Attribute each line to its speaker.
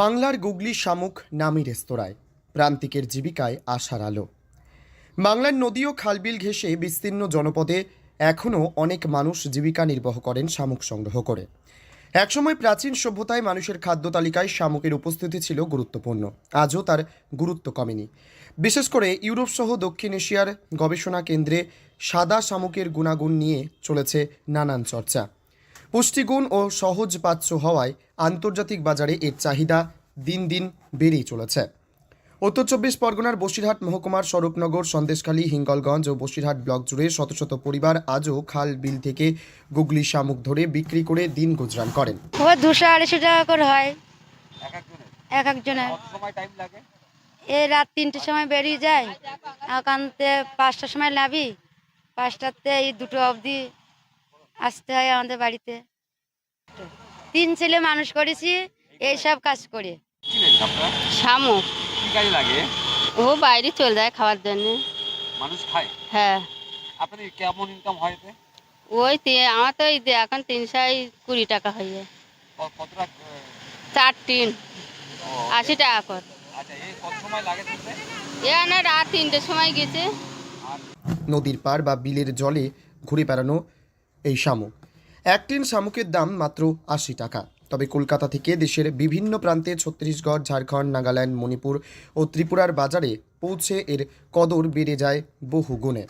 Speaker 1: বাংলার গুগলি শামুক নামি রেস্তোরাঁয় প্রান্তিকের জীবিকায় আশার আলো। বাংলার নদী ও খালবিল ঘেঁষে বিস্তীর্ণ জনপদে এখনও অনেক মানুষ জীবিকা নির্বাহ করেন শামুক সংগ্রহ করে। একসময় প্রাচীন সভ্যতায় মানুষের খাদ্য তালিকায় শামুকের উপস্থিতি ছিল গুরুত্বপূর্ণ। আজও তার গুরুত্ব কমেনি। বিশেষ করে ইউরোপ সহ দক্ষিণ এশিয়ার গবেষণা কেন্দ্রে সাদা শামুকের গুণাগুণ নিয়ে চলেছে নানান চর্চা। পুষ্টিগুণ ও সহজ পাচ্য হওয়ায় আন্তর্জাতিক বাজারে এর চাহিদা দিন দিন বেড়েই চলেছে। উত্তর চব্বিশ পরগনার বসিরহাট মহকুমার স্বরূপনগর সন্দেশখালী হিঙ্গলগঞ্জ ও বসিরহাট ব্লক জুড়ে শত শত পরিবার আজও খাল বিল থেকে গুগলি শামুক ধরে বিক্রি করে দিন গুজরান করেন।
Speaker 2: ও দুশো আড়াইশো টাকা করে হয়।
Speaker 3: এক একজনের। টাইম
Speaker 2: রাত তিনটের সময় বেরিয়ে যায়। একান্তে পাঁচটার সময় লাভি পাঁচটাতে এই দুটো অবধি আসতে হয় আমাদের বাড়িতে। তিন ছেলে মানুষ করেছি এইসব কাজ করে।
Speaker 3: কাজে লাগে?
Speaker 4: ও বাইরে চলে যায় খাওয়ার জন্য।
Speaker 3: মানুষ খায়?
Speaker 4: হ্যাঁ।
Speaker 3: আপনাদের কেমন ইনকাম হয় এতে?
Speaker 4: ওই তি- আমার তো এই যে এখন তিনশো কুড়ি টাকা হয়ে যায়। চার টিন। আশি টাকা কর।
Speaker 3: আচ্ছা এই কত সময় লাগে তুলতে
Speaker 4: এ না রাত তিনটের সময় গেছে।
Speaker 1: নদীর পার বা বিলের জলে ঘুরে বেড়ানো এই শামুক। এক টিন শামুকের দাম মাত্র আশি টাকা। তবে কলকাতা থেকে দেশের বিভিন্ন প্রান্তে ছত্তিশগড়, ঝাড়খণ্ড, নাগাল্যান্ড, মণিপুর ও ত্রিপুরার বাজারে পৌঁছে এর কদর বেড়ে যায় বহু গুণে।